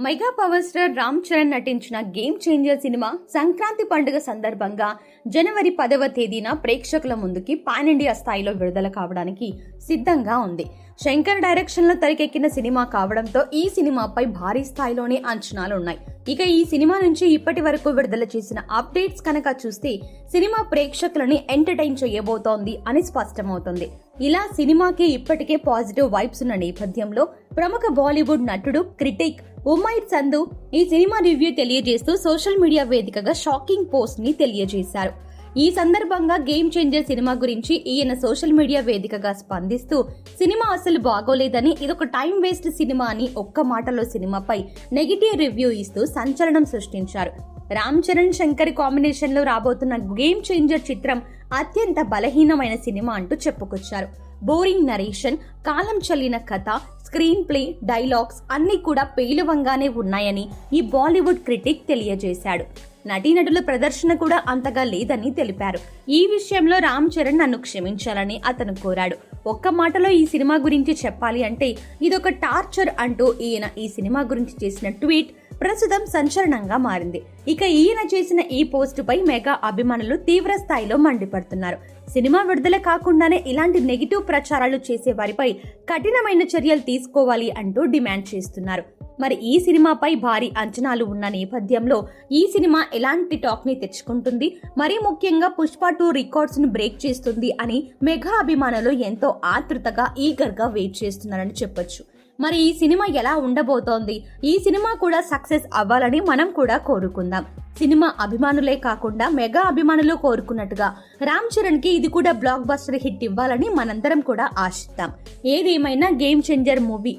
Mega power star Ram Charan నటించిన game changer cinema Sankranti పండుగ సందర్భంగా జనవరి పదవ తేదీన ప్రేక్షకుల ముందుకి పాన్ ఇండియా స్థాయిలో విడుదల కావడానికి సిద్ధంగా ఉంది. శంకర్ డైరెక్షన్లో తెరకెక్కిన సినిమా కావడంతో ఈ సినిమాపై భారీ స్థాయిలోనే అంచనాలు ఉన్నాయి ఇక ఈ సినిమా నుంచి ఇప్పటి వరకు విడుదల చేసిన అప్డేట్స్ కనుక చూస్తే సినిమా ప్రేక్షకులని ఎంటర్టైన్ చేయబోతోంది అని స్పష్టమవుతుంది. ఇలా సినిమాకి ఇప్పటికే పాజిటివ్ వైబ్స్ ఉన్న నేపథ్యంలో ప్రముఖ బాలీవుడ్ నటుడు క్రిటిక్ ఉమైద్ సంధు ఈ సినిమా రివ్యూ తెలియజేస్తూ సోషల్ మీడియా వేదికగా షాకింగ్ పోస్ట్ని తెలియజేశారు. ఈ సందర్భంగా గేమ్ చేంజర్ సినిమా గురించి ఈయన సోషల్ మీడియా వేదికగా స్పందిస్తూ సినిమా అసలు బాగోలేదని ఇదొక టైం వేస్ట్ సినిమా అని ఒక్క మాటలో సినిమాపై నెగిటివ్ రివ్యూ ఇస్తూ సంచలనం సృష్టించారు. రామ్ చరణ్ శంకర్ కాంబినేషన్లో రాబోతున్న గేమ్ చేంజర్ చిత్రం అత్యంత బలహీనమైన సినిమా అంటూ చెప్పుకొచ్చారు. బోరింగ్ నరేషన్ కాలం చల్లిన కథ స్క్రీన్ ప్లే డైలాగ్స్ అన్ని కూడా పేలువంగానే ఉన్నాయని ఈ బాలీవుడ్ క్రిటిక్ తెలియజేశాడు. నటీనటుల ప్రదర్శన కూడా అంతగా లేదని తెలిపారు. ఈ విషయంలో రామ్ చరణ్ నన్ను క్షమించాలని అతను కోరాడు. ఒక్క మాటలో ఈ సినిమా గురించి చెప్పాలి అంటే ఇదొక టార్చర్ అంటూ ఈయన ఈ సినిమా గురించి చేసిన ట్వీట్ ప్రస్తుతం సంచలనంగా మారింది. ఇక ఈయన చేసిన ఈ పోస్టుపై మెగా అభిమానులు తీవ్ర స్థాయిలో మండిపడుతున్నారు. సినిమా విడుదల కాకుండానే ఇలాంటి నెగిటివ్ ప్రచారాలు చేసే వారిపై కఠినమైన చర్యలు తీసుకోవాలి అంటూ డిమాండ్ చేస్తున్నారు. మరి ఈ సినిమాపై భారీ అంచనాలు ఉన్న నేపథ్యంలో ఈ సినిమా ఎలాంటి టాక్ని తెచ్చుకుంటుంది? మరీ ముఖ్యంగా పుష్ప టూ రికార్డ్స్ను బ్రేక్ చేస్తుంది అని మెగా అభిమానులు ఎంతో ఆతృతగా ఈగర్గా వెయిట్ చేస్తున్నారని చెప్పొచ్చు. మరి ఈ సినిమా ఎలా ఉండబోతోంది? ఈ సినిమా కూడా సక్సెస్ అవ్వాలని మనం కూడా కోరుకుందాం. సినిమా అభిమానులే కాకుండా మెగా అభిమానులు కోరుకున్నట్టుగా రామ్ చరణ్కి ఇది కూడా బ్లాక్ బస్టర్ హిట్ ఇవ్వాలని మనందరం కూడా ఆశిద్దాం. ఏదేమైనా గేమ్ చేంజర్ మూవీ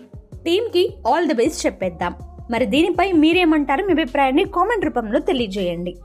టీంకి ఆల్ ది బెస్ట్ చెప్పేద్దాం. మరి దీనిపై మీరేమంటారు మీ అభిప్రాయాన్ని కామెంట్ రూపంలో తెలియజేయండి.